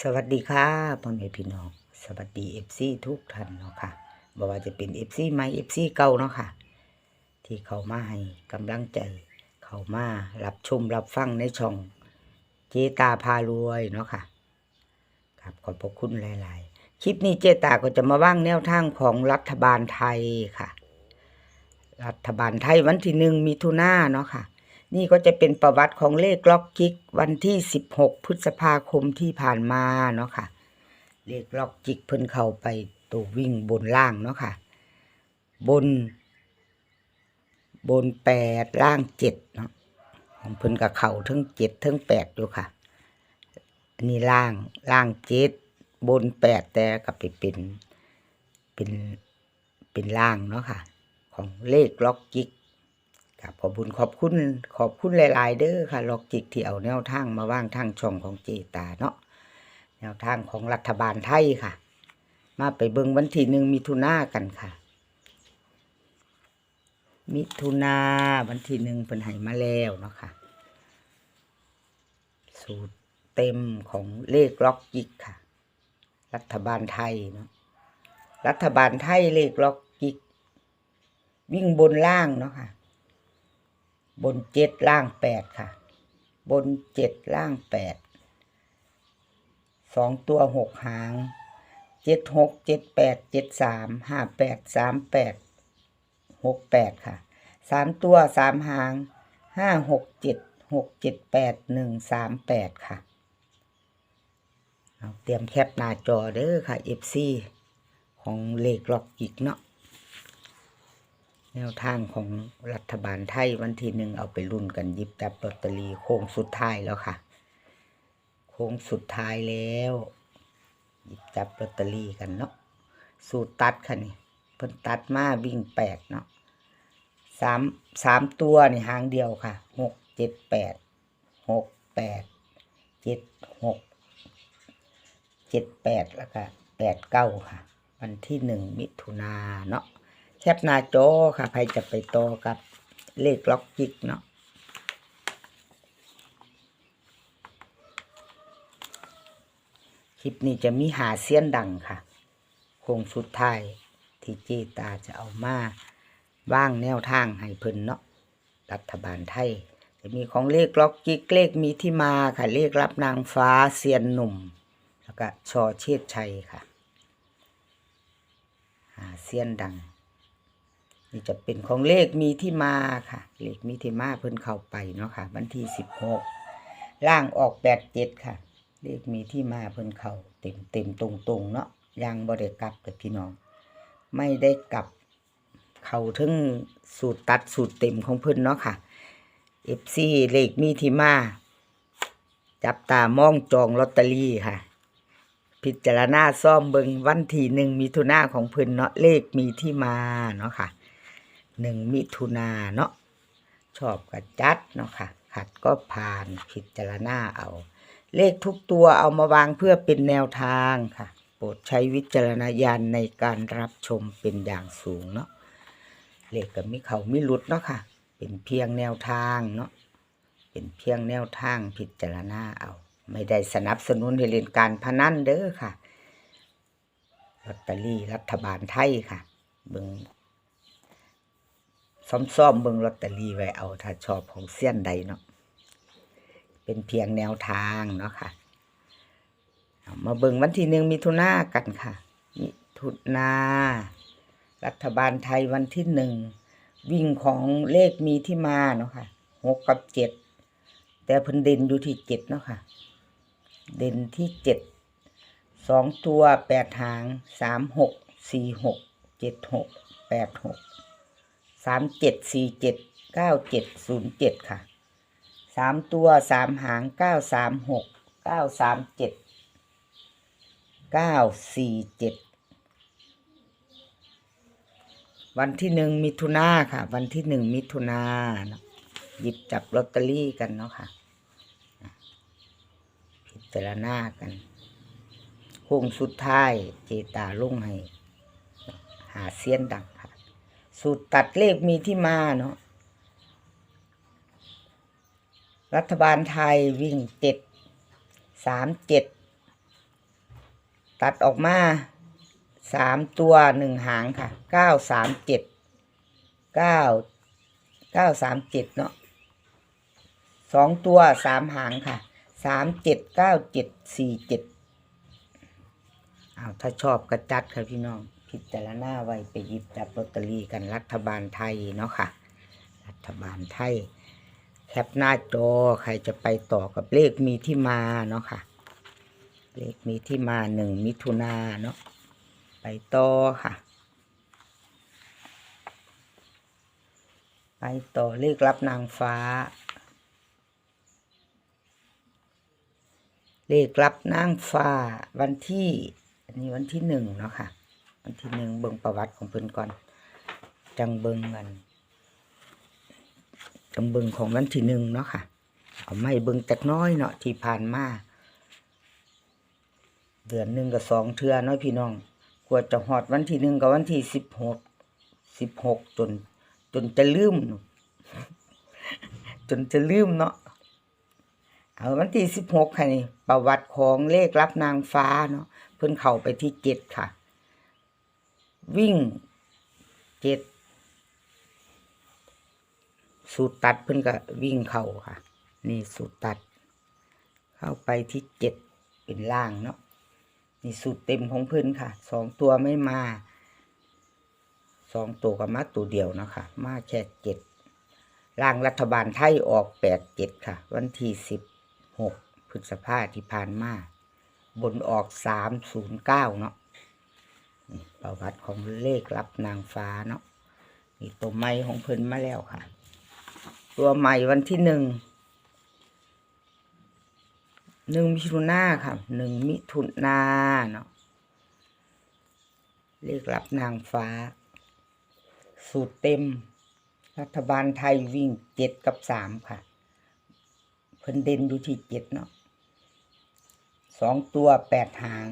สวัสดีค่ะพ่อแม่พี่น้อง สวัสดีเอฟซีทุกท่านเนาะค่ะบ่ว่าจะเป็นเอฟซีใหม่เอฟซีเก่าเนาะค่ะ ที่เขามาให้กำลังใจ เขามารับชมรับฟังในช่องเจตาพารวยเนาะค่ะ ครับขอบพระคุณหลาย ๆ คลิปนี้เจตาก็จะมาว่างแนวทางของรัฐบาลไทยค่ะ รัฐบาลไทยวันที่หนึ่งมิถุนาเนาะค่ะ นี่ก็จะเป็นประวัติของเลขล็อกจิกวันที่ 16 พฤษภาคมที่ผ่านมาเนาะค่ะ เลขล็อกจิกเพิ่นเข้าไปตัววิ่งบนล่างเนาะค่ะ บน บนแปดล่างเจ็ดเนาะของเพิ่นกับเข่าทั้งเจ็ดทั้งแปดอยู่ค่ะอันนี้ล่างล่างเจ็ดบนแปดแต่กับไปเป็นเป็นเป็นล่างเนาะค่ะ ของเลขล็อกจิก ครับขอบคุณขอบคุณขอบคุณหลาย ๆ เด้อค่ะล็อกจิกที่เอาแนวทางมาว่างทางช่องของเจตาเนาะแนวทางของรัฐบาลไทยค่ะ มาไปเบิงวันที่หนึ่งมิถุนากันค่ะ มิถุนาวันที่หนึ่งเป็นให้มาแล้วเนาะค่ะ สูตรเต็มของเลขล็อกจิกค่ะ รัฐบาลไทยเนาะรัฐบาลไทยเลขล็อกจิก วิ่งบนล่างเนาะค่ะ บนเจ็ดล่างแปดค่ะ บนเจ็ดล่างแปดสองตัวหกหางเจ็ดหกเจ็ดแปดเจ็ดสามห้าแปดสามแปดหกแปดค่ะสามตัวสามหางห้าหกเจ็ดหกเจ็ดแปดหนึ่งสามแปดค่ะเอาเตรียมแคปหน้าจอเด้อค่ะ FC ของเลขล็อกกิกเนาะ แนวทางของรัฐบาลไทยวันที่หนึ่งเอาไปรุ่นกันยิบจับลอตเตอรี่โค้งสุดท้ายแล้วค่ะ โค้งสุดท้ายแล้วหยิบจับลอตเตอรี่กันเนาะสูตรตัดค่ะนี่เพิ่นตัดมาวิ่งแปดเนาะสามสามตัวนี่หางเดียวค่ะหกเจ็ดแปดหกแปดเจ็ดหกเจ็ดแปดแล้วก็แปดเก้าค่ะ วันที่หนึ่งมิถุนาเนาะ แคปหน้าจอค่ะใครจะไปต่อกับเลขล็อกจิกเนาะคลิปนี้จะมีหาเสี้ยนดังค่ะโคงสุดท้ายที่เจตาจะเอามาว่างแนวทางให้เพิ่นเนาะรัฐบาลไทย จะมีของเลขล็อกจิกเลขมีที่มาค่ะ เลขรับนางฟ้าเซียนหนุ่ม แล้วก็ชอเชษชัยค่ะ หาเสี้ยนดัง นี่จะเป็นของเลขมีที่มาค่ะ เลขมีที่มาเพิ่นเข้าไปเนาะค่ะ วันที่สิบหกล่างออกแปดเจ็ดค่ะ เลขมีที่มาเพิ่นเข้าเต็มเต็มตรงตรงเนาะยังบ่ได้กลับกับพี่น้อง ไม่ได้กลับเข้าถึงสูตรตัดสูตรเต็มของเพิ่นเนาะค่ะ FC เลขมีที่มา จับตามองจองลอตเตอรี่ค่ะ พิจารณาซ่อมเบิงวันที่หนึ่งมิถุนาของเพิ่นเนาะเลขมีที่มาเนาะค่ะ หนึ่งมิถุนาเนาะชอบก็จัดเนาะค่ะ ขัดก็ผ่านพิจารณาเอา เลขทุกตัวเอามาวางเพื่อเป็นแนวทางค่ะ โปรดใช้วิจารณญาณในการรับชมเป็นอย่างสูงเนาะเลขกับมิเขามิหลุดเนาะค่ะ เป็นเพียงแนวทางเนาะเป็นเพียงแนวทางพิจารณาเอา ไม่ได้สนับสนุนให้เล่นการพนันเด้อค่ะลอตเตอรี่รัฐบาลไทยค่ะเบิง ซ่อมๆเบิงลอตเตอรี่ไว้เอาถ้าชอบของเสี้ยนใดเนาะเป็นเพียงแนวทางเนาะค่ะามาเบิงวันที่หนึ่งมิถุนากันค่ะมิถุนารัฐบาลไทยวันที่หนึ่งวิ่งของเลขมีที่มาเนาะค่ะหกกับเจ็ดแต่เพิ่นเด่นอยู่ที่เจ็ดเนาะค่ะ เด่นที่เจ็ดสองตัวแปดหางสามหกสี่หกเจ็ดหกแปดหก สามเจ็ดสี่เจ็ดเก้าเจ็ดศูนย์เจ็ดค่ะสามตัวสามหางเก้าสามหกเก้าสามเจ็ดเก้าสี่เจ็ดวันที่หนึ่งมิถุนาค่ะ วันที่หนึ่งมิถุนาเนาะหยิบจับลอตเตอรี่กันเนาะค่ะพิจารณากันโค้งสุดท้ายเจตาลุ่งให้ หาเสี้ยนดังค่ะ สูตรตัดเลขมีที่มาเนาะรัฐบาลไทยวิ่งเจ็ดสามเจ็ดตัดออกมาสามตัวหนึ่งหางค่ะเก้าสามเจ็ดเก้าเก้าสามเจ็ดเนาะสองตัวสามหางค่ะสามเจ็ดเก้าเจ็ดสี่เจ็ดเอาถ้าชอบกระจัดค่ะพี่น้อง พิจารณาไว้ไปหยิบจับลอตเตอรี่กันรัฐบาลไทยเนาะค่ะ รัฐบาลไทย แคปหน้าจอใครจะไปต่อกับเลขมีที่มาเนาะค่ะ เลขมีที่มาหนึ่งมิถุนาเนาะไปต่อค่ะไปต่อเลขรับนางฟ้า เลขรับนางฟ้าวันที่ อันนี้วันที่หนึ่งเนาะค่ะ วันที่หนึ่งเบิ่งประวัติของเพิ่นก่อน จังเบิ่งกันจังเบิงของวันที่หนึ่งเนาะค่ะ เอาไม่เบิงจักน้อยเนาะที่ผ่านมาเดือนหนึ่งกับสองเทือเนาะพี่น้องกว่าจะหอดวันที่หนึ่งกับวันที่สิบหกสิบหกจน จนจะลืมจนจะลืมเนาะเอาวันที่สิบหกค่ะนี่ประวัติของเลขรับนางฟ้าเนาะเพิ่นเข้าไปที่เจ็ดค่ะ วิ่งเจ็ดสูตรตัดเพิ่นก็วิ่งเข้าค่ะ นี่สูตรตัด เข้าไปที่เจ็ดเป็นล่างเนาะนี่สูตรเต็มของเพิ่นค่ะสองตัวไม่มาสองตัวก็มาตัวเดียวเนาะคะมาแค่เจ็ดล่างรัฐบาลไทยออกแปดเจ็ดค่ะ วันที่สิบหกพฤษภาที่ผ่านมา บนออกสามศูนย์เก้าเนาะ ประวัติของเลขรับนางฟ้าเนาะนี่ตัวไม้ของเพิ่นมาแล้วค่ะ ตัวใหม่วันที่หนึ่งหนึ่งมิถุนาค่ะหนึ่งมิถุนาเนาะเลขรับนางฟ้า สูตรเต็ม รัฐบาลไทยวิ่งเจ็ดกับสามค่ะ เพิ่นเด่นอยู่ที่เจ็ดเนาะสองตัวแปดหาง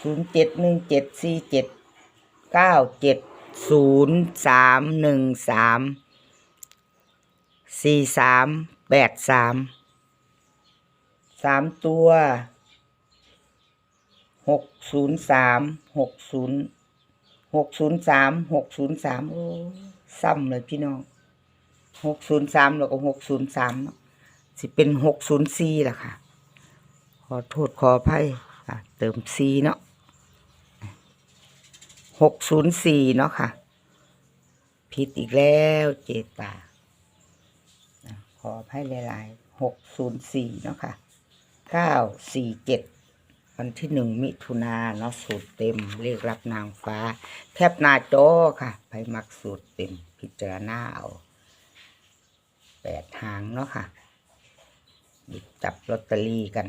ศูนย์เจ็ดหนึ่งเจ็ดสี่เจ็ดเก้าเจ็ดศูนย์สามหนึ่งสามสี่สามแปดสามสามตัวหกศูนย์สามหกศูนย์หกศูนย์สามหกศูนย์สามโอ้ซ้ำเลยพี่น้องหกศูนย์สามแล้วก็หกศูนย์สามสิเป็นหกศูนย์สี่ล่ะค่ะ ขอโทษขออภัย อะ เติมซีเนาะหกศูนย์สี่เนาะค่ะ ผิดอีกแล้วเจตาขอให้หลายๆหกศูนย์สี่เนาะค่ะเก้าสี่เจ็ดวันที่หนึ่งมิถุนาเนาะสูตรเต็ม เรียกรับนางฟ้าแคบน้าจค่ะ ไปมักสูตรเต็ม พิจารณาเอาแปดหางเนาะค่ะ หยิบจับลอตเตอรี่กัน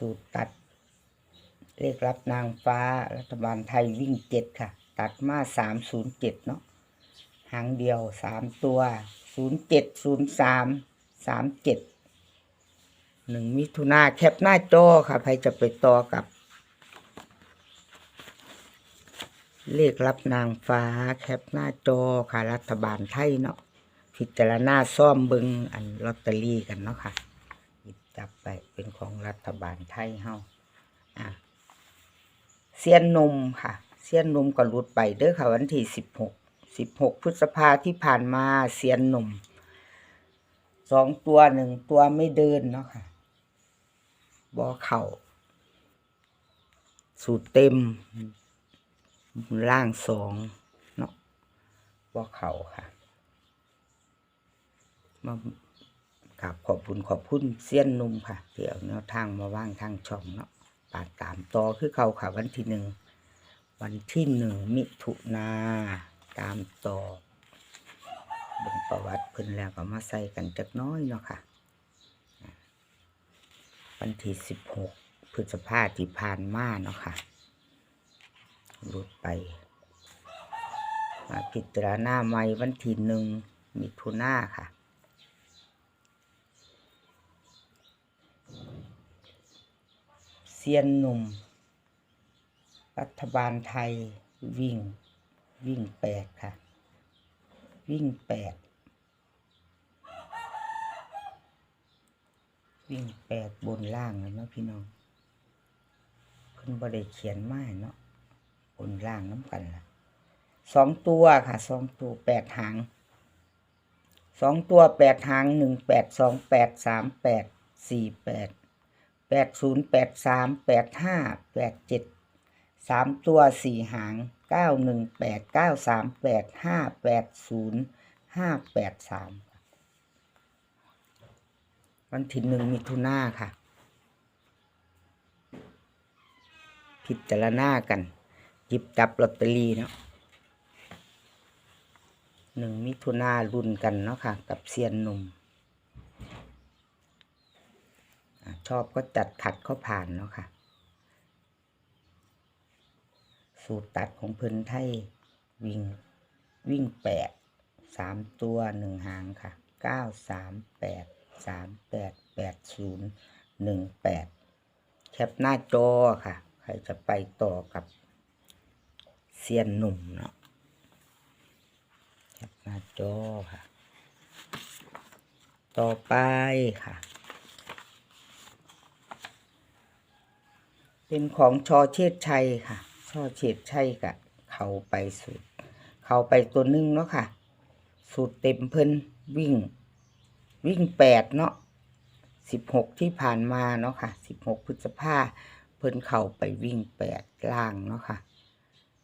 สูตรตัด เลขรับนางฟ้ารัฐบาลไทยวิ่งเจ็ดค่ะ ตัดมาสามศูนย์เจ็ดเนาะหางเดียวสามตัวศูนย์เจ็ดศูนย์สามสามเจ็ดหนึ่งมิถุนาแคปหน้าจอค่ะใครจะไปต่อกับ เลขรับนางฟ้าแคปหน้าจอค่ะรัฐบาลไทยเนาะพิจารณาซ่อมเบิงอันลอตเตอรี่กันเนาะค่ะ จับไปเป็นของรัฐบาลไทยเฮาอะเซียนนมค่ะเซียนนมก็หลุดไปเด้อค่ะ วันที่สิบหกสิบหกพฤษภาที่ผ่านมาเซียนนมสองตัวหนึ่งตัวไม่เดินเนาะค่ะบอเข่า สูตรเต็ม ล่างสองเนาะบอเข่าค่ะมา กราบขอบคุณขอบคุณเซียนนุ่มค่ะที่เอาแนวทางมาว่างทางช่องเนาะปาดตามต่อคือเขาค่ะวันที่หนึ่งวันที่หนึ่งมิถุนาตามต่อบนประวัติเพิ่นแล้วก็มาใส่กันจักน้อยเนาะค่ะ วันที่สิบหกพฤษภาที่ผ่านมาเนาะค่ะหลุดไป มาพิจารณาใหม่วันที่หนึ่งมิถุนาค่ะ เซียนหนุ่ม รัฐบาลไทยวิ่ง วิ่งแปดค่ะ วิ่งแปดวิ่งแปดบนล่างเลยเนาะพี่น้องพิ่นบ่ได้เขียนมาเนาะบนล่างน้ำกันล่ะสองตัวค่ะสองตัวแปดหางสองตัวแปดหางหนึ่งแปดสองแปดสามแปดสี่แปด แปดศูนย์แปดสามแปดห้าแปดเจ็ดสามตัวสี่หางเก้าหนึ่งแปดเก้าสามแปดห้าแปดศูนย์ห้าแปดสามวันที่หนึ่งมิถุนาค่ะ พิจารณากันหยิบจับลอตเตอรี่เนาะหนึ่งมิถุนารุ่นกันเนาะค่ะ กับเซียนหนุ่มอะ ชอบก็จัดขัดเข้าผ่านเนาะค่ะ สูตรตัดของเพิ่นไทยวิ่งวิ่งแปดสามตัวหนึ่งหางค่ะเก้าสามแปดสามแปดแปดศูนย์หนึ่งแปดแคปหน้าจอค่ะ ใครจะไปต่อกับเซียนหนุ่มเนาะแคปหน้าจอค่ะ ต่อไปค่ะ เป็นของชอเชษชัยค่ะ ชอเชษชัยกะเขาไปสุด เขาไปตัวหนึงเนาะค่ะสูตรเต็มเพิ่นวิ่ง วิ่งแปดเนาะสิบหกที่ผ่านมาเนาะค่ะสิบหกพฤษภาเพิ่นเข้าไปวิ่งแปดล่างเนาะค่ะ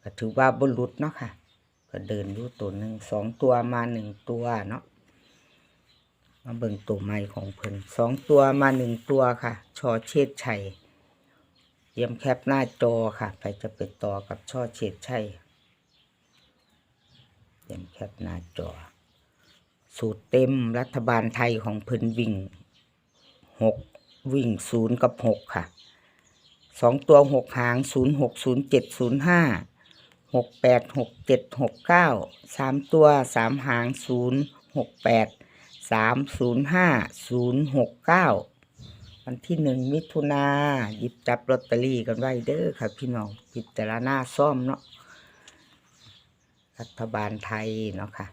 ก็ถือว่าบรุษเนาะค่ะ ก็เดินดูตัวหนึ่งสองตัวมาหนึ่งตัวเนาะมาเบิ่งตัวใหม่ของเพิ่นสองตัวมาหนึ่งตัวค่ะ ชอเชษชัย รียมแคปหน้าจอค่ะใครจะไปต่อกับช่อเฉดชัยเตรียมแคปหน้าจอ สูตรเต็มรัฐบาลไทยของเพิ่นวิ่งหกวิ่งศูนย์กับหกค่ะสองตัวหกหางศูนย์หกศูนย์เจ็ดศูนย์ห้าหกแปดหกเจ็ดหกเก้าสามตัวสามหางศูนย์หกแปดสามศูนย์ห้าศูนย์หกเก้า วันที่หนึ่งมิถุนาหยิบจับลอตเตอรี่กันไว้เด้อค่ะพี่น้องพิจารณาซ่อมเนาะรัฐบาลไทยเนาะค่ะ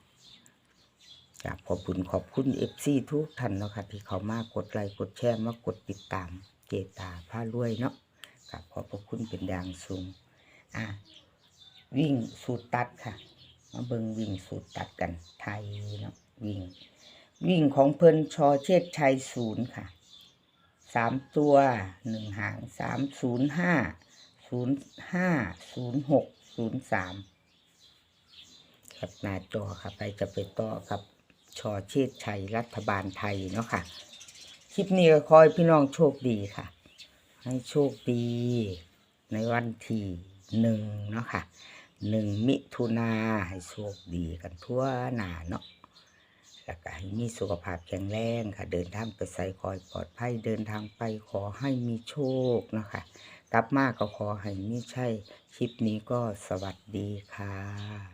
กราบขอบคุณขอบคุณเอฟซีทุกท่านเนาะค่ะที่เขามากดไลค์กดแชร์มากดติดตามเจตาผ้ารวยเนาะกราบขอบพระคุณเป็นอย่างสูงอะวิ่งสูตรตัดค่ะ มาเบิงวิ่งสูตรตัดกันไทยเนาะวิ่ง วิ่งของเพิ่นชอเชษชัยศูนย์ค่ะ สามตัวหนึ่งหางสามศูนย์ห้าศูนย์ห้าศูนย์หกศูนย์สามแคปหน้าจอค่ะไปจะไปต่อกับชอเชษชัยรัฐบาลไทยเนาะค่ะ คลิปนี้ก็คอยพี่น้องโชคดีค่ะ ให้โชคดีในวันที่หนึ่งเนาะค่ะหนึ่งมิถุนาให้โชคดีกันทั่วหน้าเนาะ แล้วก็ให้มีสุขภาพแข็งแรงค่ะ เดินทางไปใส่คอยปลอดภัยเดินทางไปขอให้มีโชคนะคะกลับมาก็ขอให้มีใช่คลิปนี้ก็สวัสดีค่ะ